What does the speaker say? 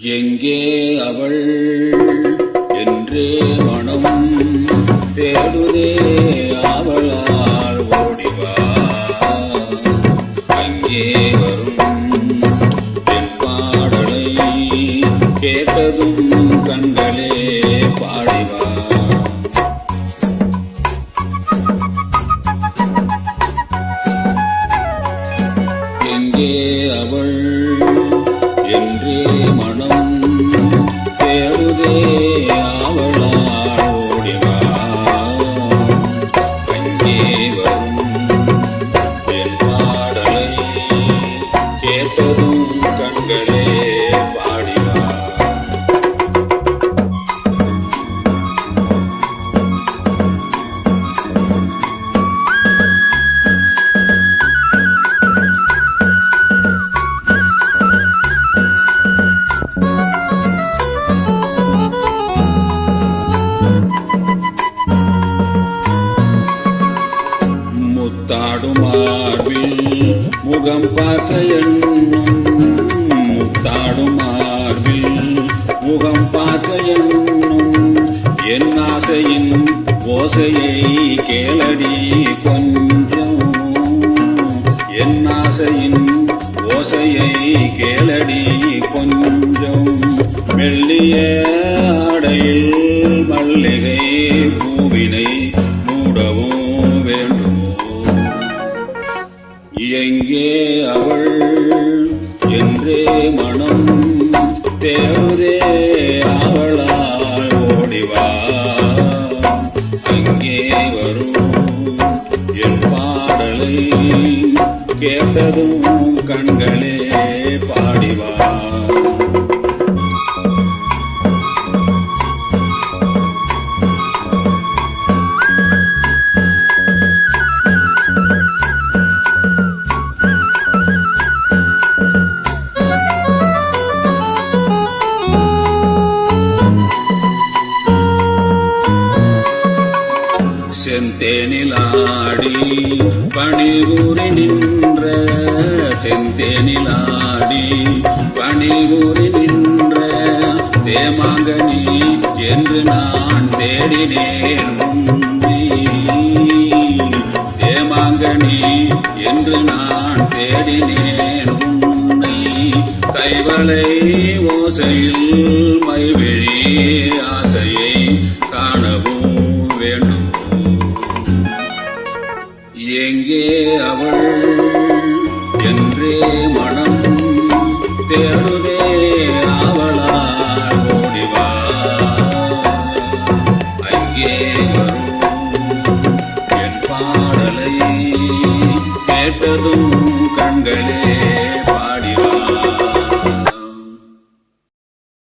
எங்கே அவள் என்றே மனம் தேடுதே அவளால் ஓடிவா. அங்கே வரும் என் பாடலை கேட்டதும் கண்களே பாடிவா. எங்கே அவள் என்றே மனம் தேடுதே அவளால் ஓடிவா அங்கே வரும் என் பாடலை கேட்டதும் முத்தாடும் முகம் பார்க்க எண்ணும் முத்தாடும் முகம் பார்க்க எண்ணும் என் ஆசையின் ஓசையை கேளடி கொஞ்சம். என் ஆசையின் ஓசையை கேளடி கொஞ்சம். மெல்லிய மனம் தேவுதே அவளால் ஓடிவா. அங்கே வரும் என் பாடலை கேட்டதும் கண்களே செந்தேனிலாடி பணிபுரி நின்ற செந்தேனிலாடி பணிபுரி நின்ற தேமாங்கனி என்று நான் தேடினேன் தேமாங்கனி என்று நான் தேடினேன் உன்னை கைவளை ஓசையில் மைவெளி ஆசையை எங்கே அவள்? என்றே மனம் தேடுதே அவளால் ஓடிவா. அங்கே வரும் என் பாடலை கேட்டதும் கண்களே